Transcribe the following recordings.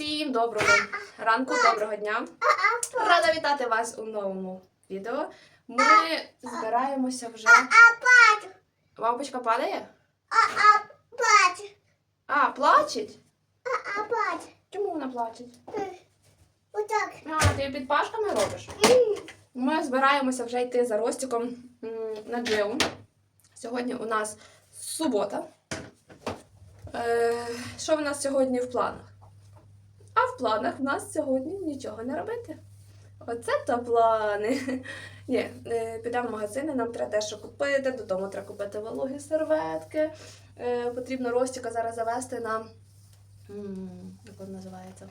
Всім доброго ранку, доброго дня. Рада вітати вас у новому відео. Ми збираємося вже. Лампочка падає? А, плачеть? Чому вона плачеть? А, ти під пашками робиш? Ми збираємося вже йти за Ростиком на джеу. Сьогодні у нас субота. Е, що в нас сьогодні в планах? А в планах в нас сьогодні нічого не робити. Оце то плани. Ні, е, підемо в магазини, нам треба дещо купити, додому треба купити вологі серветки. Е, потрібно Ростіка зараз завести на. Як вона називається?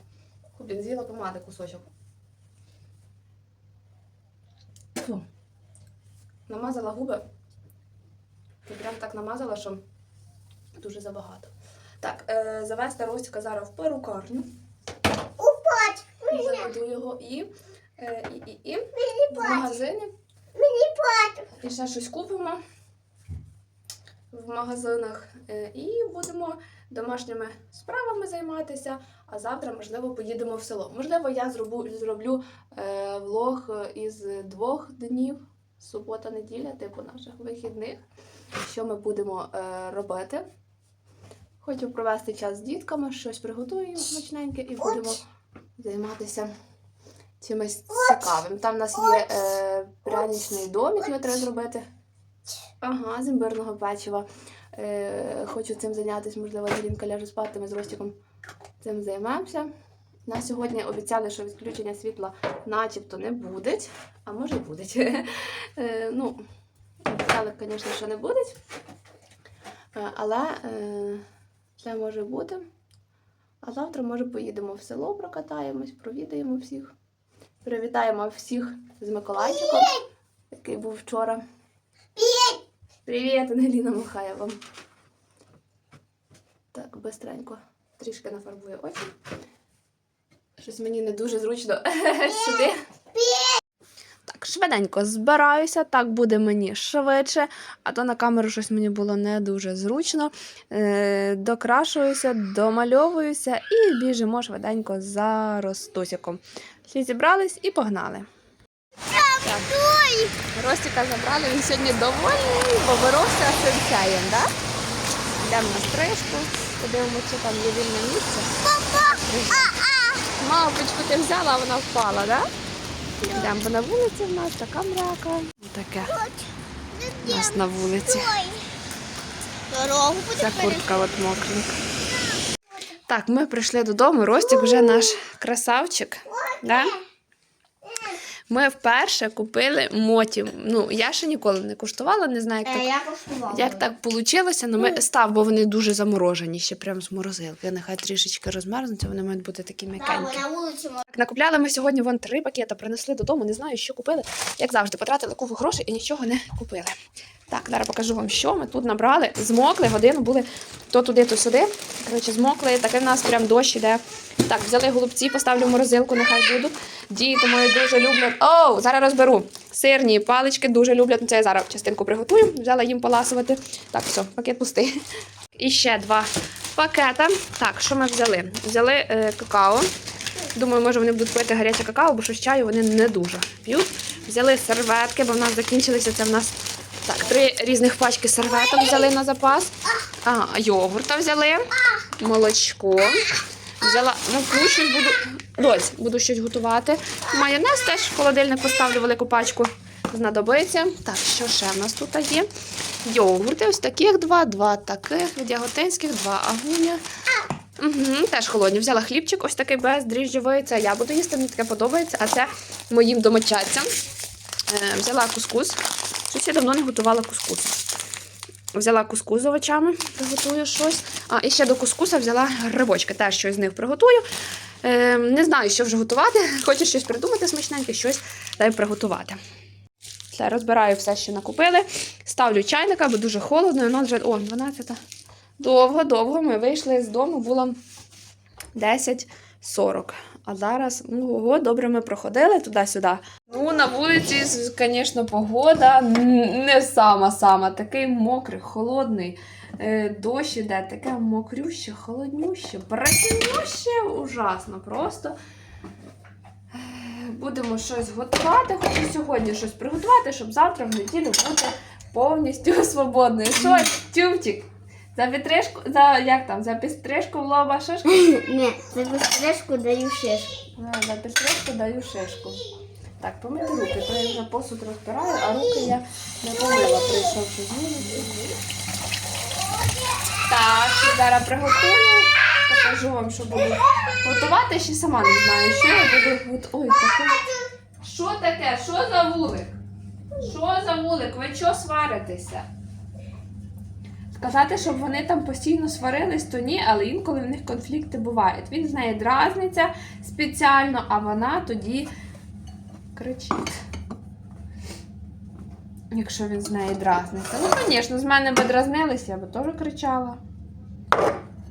Блін, з'їла помади кусочок. Фу. Намазала губи. І прям так намазала, що дуже забагато. Так, е, завести Ростіка зараз в перукарню. Заведу його і, е, і, і, і в магазині. І ще щось купимо в магазинах. Е, і будемо домашніми справами займатися. А завтра, можливо, поїдемо в село. Можливо, я зроблю, зроблю е, влог із двох днів, субота, неділя, типу наших вихідних. Що ми будемо е, робити. Хочу провести час з дітками, щось приготую смачненьке і будемо займатися чимось цікавим. Там в нас є е, пряничний домик, його треба зробити. Ага, з імбирного печива. Е, хочу цим зайнятися, можливо, Ангелінка ляже спати, ми з Ростіком цим займемося. На сьогодні обіцяли, що відключення світла начебто не буде, а може і буде. Е, ну, обіцяли, звісно, що не буде. Але е, це може бути. А завтра, може, поїдемо в село, прокатаємось, провідаємо всіх. Привітаємо всіх з Миколайчиком, який був вчора. Привіт, Ангеліна махає вам. Так, бистренько. Трішки нафарбую очі. Щось мені не дуже зручно сюди. Швиденько збираюся, так буде мені швидше, а то на камеру щось мені було не дуже зручно. Е, докрашуюся, домальовуюся і біжимо швиденько за Ростусіком. Всі зібрались і погнали. Ростіка забрали, він сьогодні довольний, бо боровся сенсеєм, так? Йдемо на стрижку, подивимося, чи там є вільне місце. Мавпочку ти взяла, а вона впала, так? Йдемо, на вулиці в нас така мрака. Таке у нас на вулиці. Ця куртка от мокренька. Так, ми прийшли додому. Ростік вже наш красавчик. Да? Ми вперше купили мотів. Ну, я ще ніколи не куштувала, не знаю, як так, Я коштувала. як так вийшло. але ми став, бо вони дуже заморожені, ще прям з морозилки. Нехай трішечки розмерзнуться, вони мають бути такі Да, м'якенькі. бо на вулиці можна. Так, накупляли ми сьогодні вон три пакета, принесли додому, не знаю, що купили. Як завжди, потратили купу грошей і нічого не купили. Так, зараз покажу вам, що ми тут набрали. Змокли, годину були то туди, то сюди. Коротше, змокли, таке в нас прям дощ іде. Так, взяли голубці, поставлю в морозилку, нехай будуть. Діти мої дуже люблять. Оу, зараз розберу. Сирні палички дуже люблять. Це я зараз частинку приготую. Взяла їм поласувати. Так, все, пакет пустий. І ще два пакета. Так, що ми взяли? Взяли е, какао. Думаю, може вони будуть пити гаряче какао, бо що з чаю вони не дуже п'ють. Взяли серветки, бо в нас закінчилися. Це в нас так, три різних пачки серветок взяли на запас. Ага, йогурта взяли, молочко. Взяла муку, щось буду. Дось, буду щось готувати. Майонез теж в холодильник поставлю велику пачку. Знадобиться. Так, що ще в нас тут є? Йогурти, ось таких два, два таких, від яготинських, два агуня. Угу, теж холодні. Взяла хлібчик, ось такий бездріжджовий. Це я буду їсти, мені таке подобається, а це моїм домочадцям. Е, взяла кускус. Щось я давно не готувала кускус. Взяла кускус з овочами, приготую щось. А, і ще до кускуса взяла грибочки. Теж щось з них приготую. Е, не знаю, що вже готувати. Хочу щось придумати смачненьке, щось дай приготувати. Все, розбираю все, що накупили. Ставлю чайника, бо дуже холодно. воно вже... О, 12. Довго-довго ми вийшли з дому, було 10.40. А зараз, ну, ого, добре, ми проходили туди-сюди. Ну, на вулиці, звісно, погода не сама-сама. Такий мокрий, холодний. Е, дощ іде, таке мокрюще, холоднюще, братюще, ужасно просто. Е, Будемо щось готувати, хочу сьогодні щось приготувати, щоб завтра в неділю бути повністю свободною. Що, тюбчик? За підтримку, за як там, за підстрижку в лоба шишку? Ні, за безстрижку даю шишку. А, За підстрижку даю шишку. Так, помити руки, то я вже посуд розбираю, а руки я не помила, прийшовши з вулиці. Так, зараз приготую. Покажу вам, що буду готувати. Ще сама не знаю, що я буду готувати. Ой, таке. Що таке? Що за вулик? Що за вулик? Ви чого сваритеся? Сказати, щоб вони там постійно сварились, то ні, але інколи в них конфлікти бувають. Він з нею дразниться спеціально, а вона тоді кричить. Якщо він з нею дразниться. Ну, звісно, з мене би дразнилися, я би теж кричала.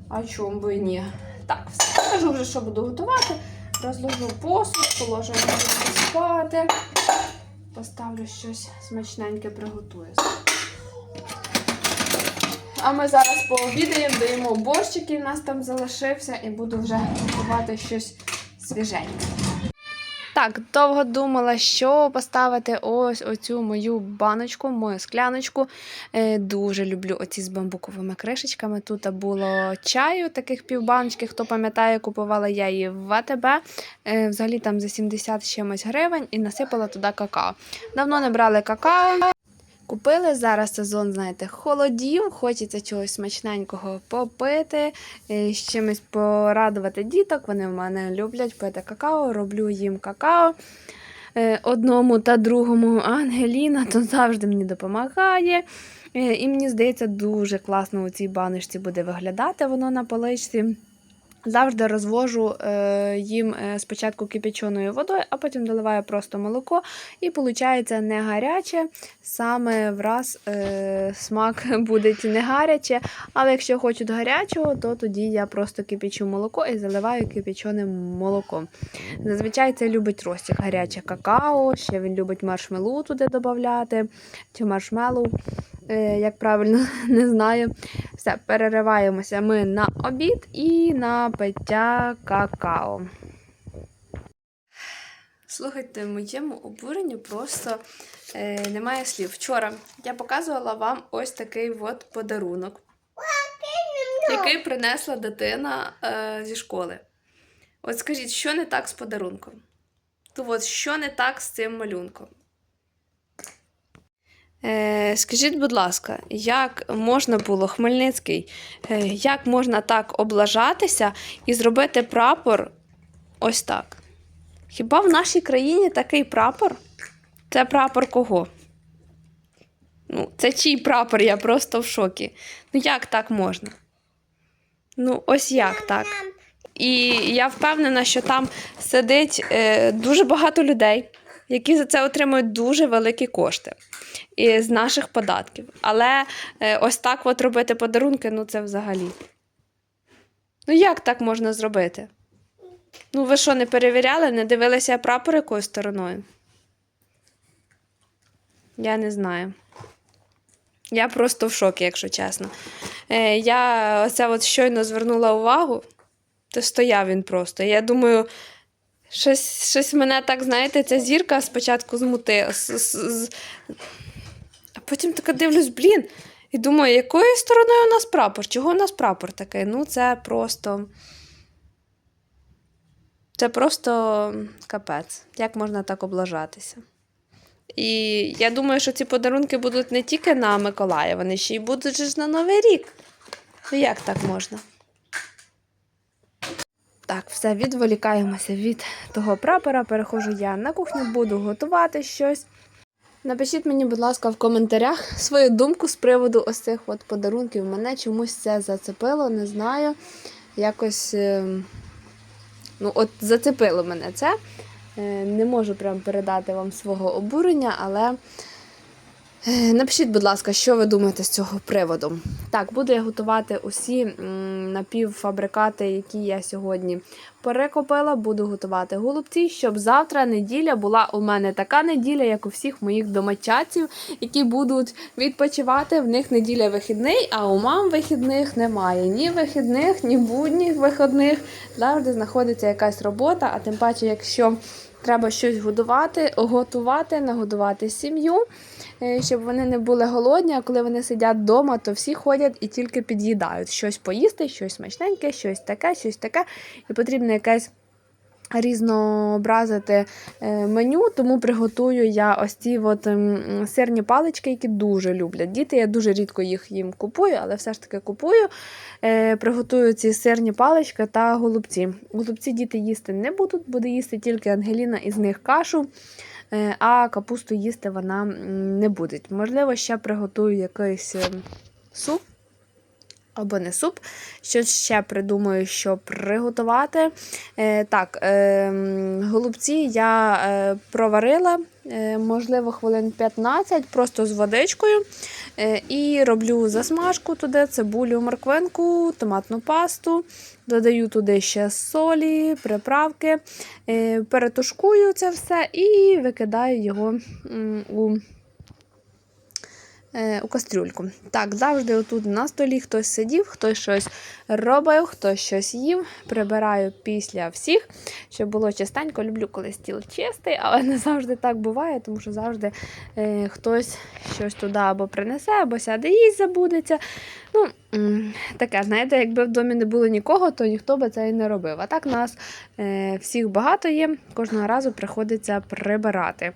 А чому би і ні? Так, все. Скажу вже, що буду готувати. Розложу посуд, положу його спати. Поставлю щось смачненьке, приготую. А ми зараз пообідаємо, даємо борщик, який в нас там залишився, і буду вже готувати щось свіженьке. Так, довго думала, що поставити ось оцю мою баночку, мою скляночку. Е, дуже люблю оці з бамбуковими кришечками. Тут було чаю, таких півбаночки. Хто пам'ятає, купувала я її в АТБ. Е, взагалі там за 70 чимось гривень і насипала туди какао. Давно не брали какао. Купили зараз сезон, знаєте, холодів, хочеться чогось смачненького попити, е, з чимось порадувати діток. Вони в мене люблять пити какао, роблю їм какао. Е, Одному та другому Ангеліна то завжди мені допомагає. Е, І мені здається, дуже класно у цій баночці буде виглядати воно на поличці. Завжди розвожу е, їм е, спочатку кипяченою водою, а потім доливаю просто молоко, і виходить не гаряче. Саме враз е, смак буде не гаряче. Але якщо хочуть гарячого, то тоді я просто кипячу молоко і заливаю кипяченим молоком. Зазвичай це любить Ростік гаряче какао, ще він любить маршмелу туди додати, чи маршмелу, як правильно не знаю. Все, перериваємося ми на обід і на пиття какао. Слухайте, моєму обуренню просто е, немає слів. Вчора я показувала вам ось такий от подарунок, який принесла дитина е, зі школи. От скажіть, що не так з подарунком? То от що не так з цим малюнком? Е, скажіть, будь ласка, як можна було Хмельницький, е, як можна так облажатися і зробити прапор ось так? Хіба в нашій країні такий прапор? Це прапор кого? Ну, це чий прапор, я просто в шокі. Ну як так можна? Ну, ось як так. І я впевнена, що там сидить е, дуже багато людей, які за це отримують дуже великі кошти з наших податків. Але е, ось так от робити подарунки, ну це взагалі. Ну як так можна зробити? Ну, ви що, не перевіряли, не дивилися прапор якою стороною? Я не знаю. Я просто в шокі, якщо чесно. Е, я оце от щойно звернула увагу, то стояв він просто. Я думаю, щось, щось мене так, знаєте, ця зірка спочатку змутила. А потім така дивлюсь, блін, і думаю, якою стороною у нас прапор? Чого у нас прапор такий? Ну, це просто. Це просто капець. Як можна так облажатися? І я думаю, що ці подарунки будуть не тільки на Миколая, вони ще й будуть ж на Новий рік. Ну як так можна? Так, все, відволікаємося від того прапора. Переходжу я на кухню, буду готувати щось. Напишіть мені, будь ласка, в коментарях свою думку з приводу ось цих от подарунків. Мене чомусь це зацепило, не знаю. Якось. ем, Ну, от зацепило мене це. Е, Не можу прям передати вам свого обурення, але Е, Напишіть, будь ласка, що ви думаєте з цього приводу. Так, буду я готувати усі напівфабрикати, які я сьогодні перекопила. Буду готувати голубці, щоб завтра неділя була у мене така неділя, як у всіх моїх домочадців, які будуть відпочивати. В них неділя вихідний, а у мам вихідних немає. Ні вихідних, ні будніх вихідних. Завжди знаходиться якась робота, а тим паче, якщо треба щось годувати, готувати, нагодувати сім'ю, е, щоб вони не були голодні, а коли вони сидять вдома, то всі ходять і тільки під'їдають щось поїсти, щось смачненьке, щось таке, щось таке. І потрібно якесь різнообразити е, меню, тому приготую я ось ці от ем, сирні палички, які дуже люблять діти. Я дуже рідко їх їм купую, але все ж таки купую. Е, Приготую ці сирні палички та голубці. Голубці діти їсти не будуть, буде їсти тільки Ангеліна із них кашу. е, А капусту їсти вона не буде. Можливо, ще приготую якийсь ем, суп або не суп. Щось ще придумаю, що приготувати. Е, так, е, голубці я е, проварила, е, можливо, хвилин 15, просто з водичкою. Е, і роблю засмажку туди, цибулю, морквинку, томатну пасту. Додаю туди ще солі, приправки, е, перетушкую це все і викидаю його у у кастрюльку. Так, завжди отут на столі хтось сидів, хтось щось робив, хтось щось їв. Прибираю після всіх, щоб було чистенько. Люблю, коли стіл чистий, але не завжди так буває, тому що завжди е, хтось щось туди або принесе, або сяде їсть, забудеться. Ну, таке, знаєте, якби в домі не було нікого, то ніхто би це і не робив. А так нас е, всіх багато є, кожного разу приходиться прибирати.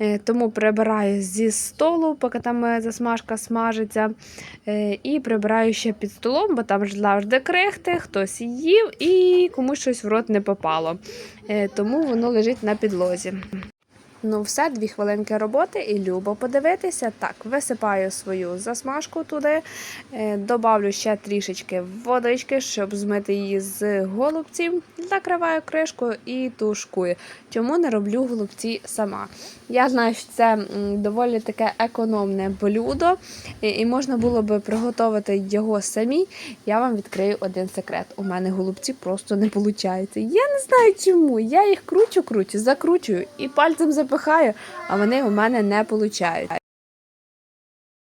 Е, Тому прибираю зі столу, поки там е, засмажка смажиться. Е, І прибираю ще під столом, бо там завжди крихти, хтось їв і комусь щось в рот не попало. Е, Тому воно лежить на підлозі. Ну, все, дві хвилинки роботи і любо подивитися. Так, висипаю свою засмажку туди, е, добавлю ще трішечки водички, щоб змити її з голубців. Закриваю кришкою і тушкую. Чому не роблю голубці сама? Я знаю, що це доволі таке економне блюдо, і, можна було би приготувати його самі. Я вам відкрию один секрет. У мене голубці просто не виходить. Я не знаю чому. Я їх кручу, кручу, закручую і пальцем запихаю, а вони у мене не виходять.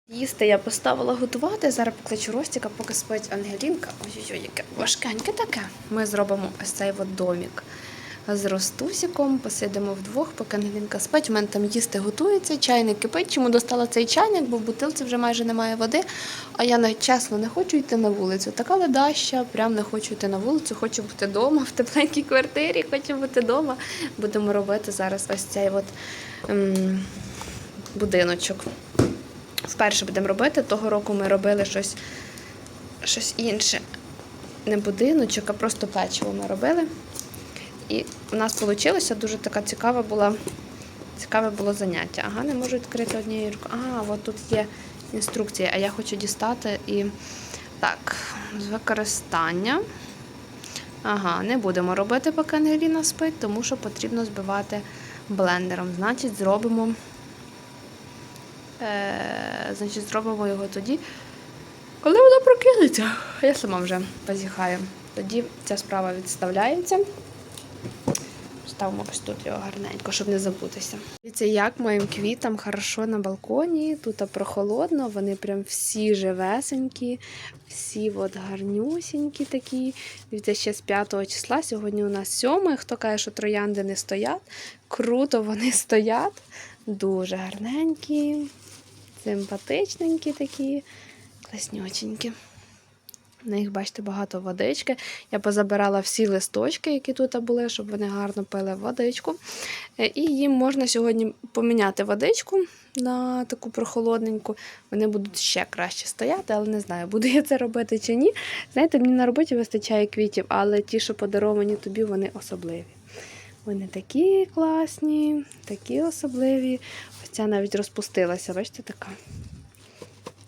Їсти я поставила готувати. Зараз покличу Ростіка, поки спить Ангелінка. Ой-ой-ой, яке важкеньке таке. Ми зробимо ось цей от домік з Ростусіком. Посидимо вдвох, поки Ангелінка спить. У мене там їсти готується, чайник кипить. Чому достала цей чайник, бо в бутилці вже майже немає води. А я чесно не хочу йти на вулицю. Така ледаща, прям не хочу йти на вулицю, хочу бути вдома, в тепленькій квартирі, хочу бути вдома. Будемо робити зараз ось цей от ем, будиночок. Вперше будемо робити. Того року ми робили щось, щось інше. Не будиночок, а просто печиво ми робили. І у нас вийшло дуже така цікава була, цікаве було заняття. Ага, не можу відкрити однією рукою. А, от тут є інструкція, а я хочу дістати і. Так, з використання. Ага, не будемо робити, поки Ангеліна спить, тому що потрібно збивати блендером. Значить, зробимо. Е, значить, зробимо його тоді, коли вона прокинеться. Я сама вже позіхаю. Тоді ця справа відставляється. Ставимо ось тут його гарненько, щоб не забутися. Дивіться, як моїм квітам хорошо на балконі. Тут прохолодно, вони прям всі живесенькі, всі от гарнюсінькі такі. Дивіться, ще з 5 числа. Сьогодні у нас 7. Хто каже, що троянди не стоять. Круто вони стоять. Дуже гарненькі, симпатичненькі такі, класнюченькі. На їх, бачите, багато водички. Я позабирала всі листочки, які тут були, щоб вони гарно пили водичку. Е, І їм можна сьогодні поміняти водичку на таку прохолодненьку. Вони будуть ще краще стояти, але не знаю, буду я це робити чи ні. Знаєте, мені на роботі вистачає квітів, але ті, що подаровані тобі, вони особливі. Вони такі класні, такі особливі. Ось ця навіть розпустилася, бачите, така.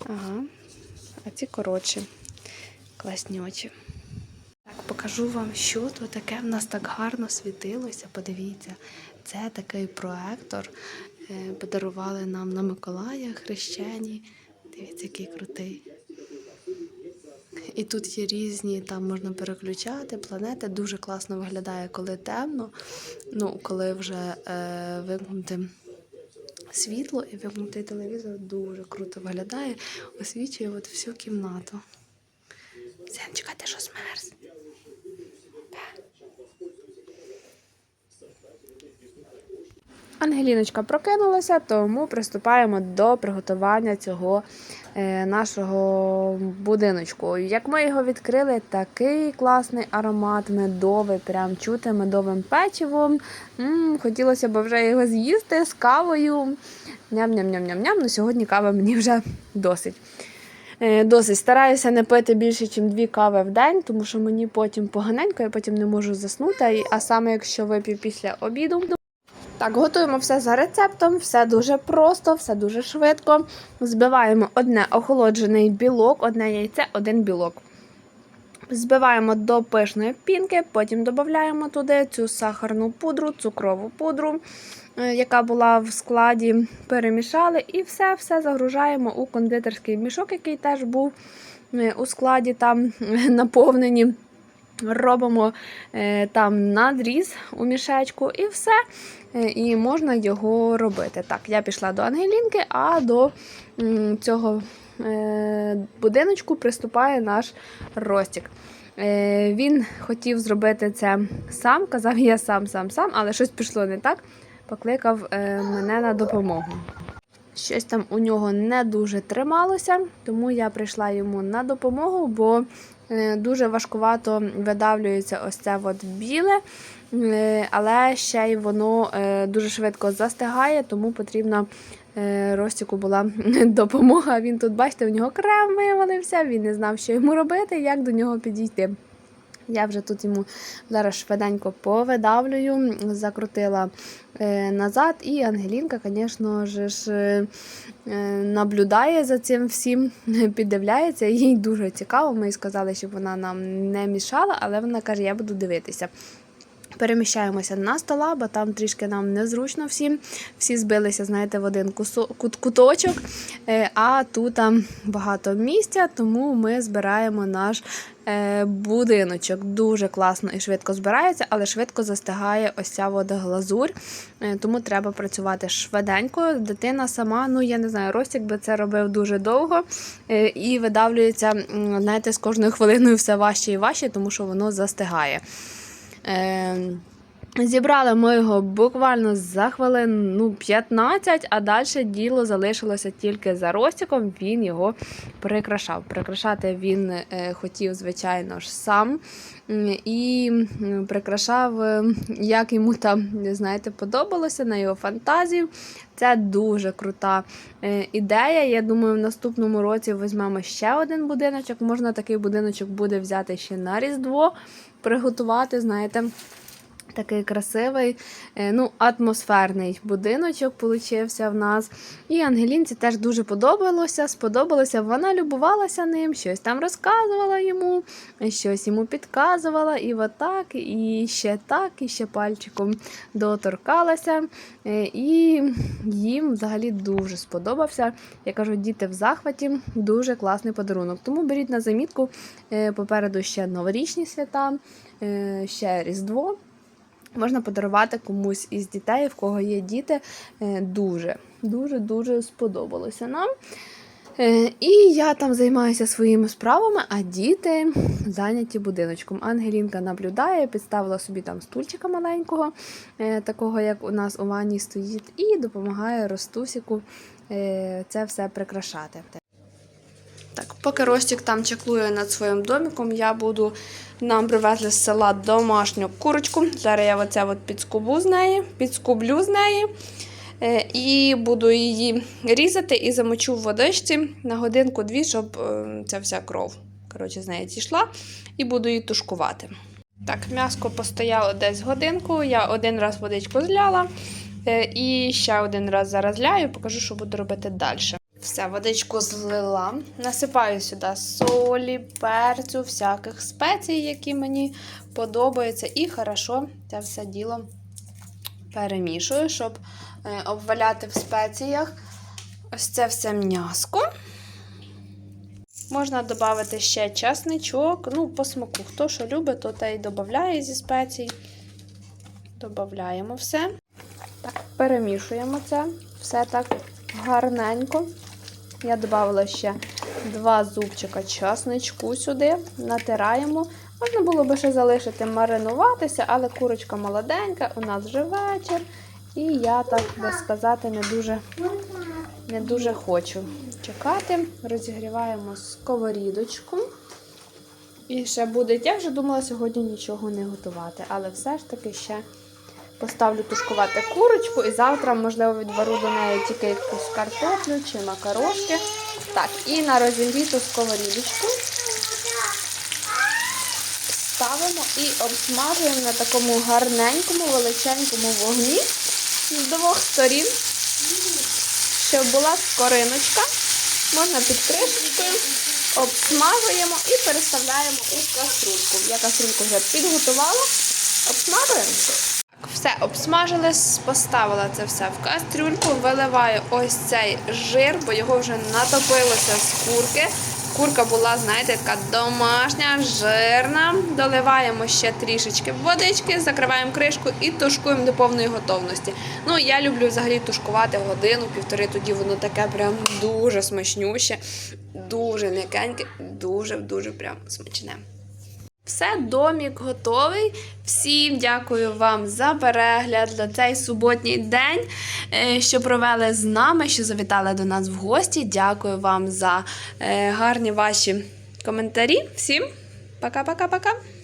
Ага. А ці коротші. Класні очі. Так, покажу вам, що то таке в нас так гарно світилося. Подивіться, це такий проектор е, подарували нам на Миколая хрещені. Дивіться, який крутий. І тут є різні, там можна переключати планети. Дуже класно виглядає, коли темно. Ну, коли вже е, вимкнути світло і вимкнути телевізор, дуже круто виглядає. Освічує от всю кімнату. Сенчика, ти що змерз? Ангеліночка прокинулася, тому приступаємо до приготування цього е, нашого будиночку. Як ми його відкрили, такий класний аромат медовий, прям чути медовим печивом. м хотілося б вже його з'їсти з кавою. Ням-ням-ням-ням-ням. Ну, сьогодні кава мені вже досить. Е, Досить стараюся не пити більше, ніж дві кави в день, тому що мені потім поганенько, я потім не можу заснути. А саме якщо вип'ю після обіду. Так, готуємо все за рецептом, все дуже просто, все дуже швидко. Збиваємо одне охолоджений білок, одне яйце, один білок. Збиваємо до пишної пінки, потім додаємо туди цю сахарну пудру, цукрову пудру, яка була в складі, перемішали і все все загружаємо у кондитерський мішок, який теж був е, у складі там е, наповнені. Робимо е, там надріз у мішечку і все. Е, і можна його робити. Так, я пішла до Ангелінки, а до цього е, будиночку приступає наш Ростік. Е, він хотів зробити це сам, казав, я сам, сам, сам, але щось пішло не так. Покликав е, мене на допомогу. Щось там у нього не дуже трималося, тому я прийшла йому на допомогу, бо е, дуже важкувато видавлюється ось це от біле, е, але ще й воно дуже швидко застигає, тому потрібна Ростіку була допомога. Він тут, бачите, у нього крем вивалився, він не знав, що йому робити, як до нього підійти. Я вже тут йому зараз швиденько повидавлюю, закрутила е, назад, і Ангелінка, звісно ж, е, наблюдає за цим всім, піддивляється. Їй дуже цікаво. Ми сказали, щоб вона нам не мішала, але вона каже, я буду дивитися. Переміщаємося на стола, бо там трішки нам незручно всім. Всі збилися, знаєте, в один куточок, Е, а тут там багато місця, тому ми збираємо наш е, будиночок. Дуже класно і швидко збирається, але швидко застигає ось ця вода глазурь. Е, Тому треба працювати швиденько. Дитина сама, ну я не знаю, Ростік би це робив дуже довго і видавлюється, знаєте, з кожною хвилиною все важче і важче, тому що воно застигає. Е, Зібрали ми його буквально за хвилин ну, 15, а далі діло залишилося тільки за Ростіком. Він його прикрашав. Прикрашати він е, хотів, звичайно ж, сам. І прикрашав, е, як йому там, знаєте, подобалося на його фантазію. Це дуже крута е, ідея. Я думаю, в наступному році візьмемо ще один будиночок. Можна такий будиночок буде взяти ще на Різдво, приготувати, знаєте. Такий красивий, е, ну, атмосферний будиночок получився в нас. І Ангелінці теж дуже подобалося, сподобалося. Вона любувалася ним, щось там розказувала йому, щось йому підказувала, і отак, і ще так, і ще пальчиком доторкалася. Е, І їм взагалі дуже сподобався. Я кажу, діти в захваті, дуже класний подарунок. Тому беріть на замітку е, попереду ще новорічні свята, ще Різдво. Можна подарувати комусь із дітей, в кого є діти. Е, Дуже, дуже, дуже сподобалося нам. Е, І я там займаюся своїми справами, а діти зайняті будиночком. Ангелінка наблюдає, підставила собі там стульчика маленького, е, такого як у нас у ванні стоїть, і допомагає Ростусіку е, це все прикрашати. Так, поки Ростік там чаклує над своїм домиком, я буду. Нам привезли з села домашню курочку. Зараз я оце от підскубу з неї, підскублю з неї. Е, І буду її різати і замочу в водичці на годинку-дві, щоб е, ця вся кров коротше, з неї зійшла. І буду її тушкувати. Так, м'яско постояло десь годинку. Я один раз водичку зляла. е, І ще один раз зараз ляю, покажу, що буду робити далі. Все, водичку злила. Насипаю сюди солі, перцю, всяких спецій, які мені подобаються. І хорошо це все діло перемішую, щоб е, обваляти в спеціях ось це все м'яско. Можна додати ще часничок, ну, по смаку. Хто що любить, то те й додає зі спецій. Додаємо все. Так, перемішуємо це. Все так гарненько. Я додала ще два зубчика часничку сюди, натираємо. Можна було би ще залишити маринуватися, але курочка молоденька, у нас вже вечір. І я, так би сказати, не дуже, не дуже хочу чекати. Розігріваємо сковорідочку. І ще буде. Я вже думала сьогодні нічого не готувати, але все ж таки ще поставлю тушкувати курочку і завтра, можливо, відвару до неї тільки якусь картоплю чи макарошки. Так, і на розігріту сковорідочку ставимо і обсмажуємо на такому гарненькому, величенькому вогні з двох сторін, щоб була скориночка. Можна під кришечкою, обсмажуємо і переставляємо у каструльку. Я каструльку вже підготувала, обсмажуємо. Все обсмажили, поставила це все в кастрюльку, виливаю ось цей жир, бо його вже натопилося з курки. Курка була, знаєте, така домашня, жирна. Доливаємо ще трішечки водички, закриваємо кришку і тушкуємо до повної готовності. Ну, я люблю взагалі тушкувати годину-півтори, тоді воно таке прям дуже смачнюще, дуже м'якеньке, дуже-дуже прям смачне. Все, домік готовий. Всім дякую вам за перегляд за цей суботній день, е, що провели з нами, що завітали до нас в гості. Дякую вам за е, гарні ваші коментарі. Всім пока-пока-пока!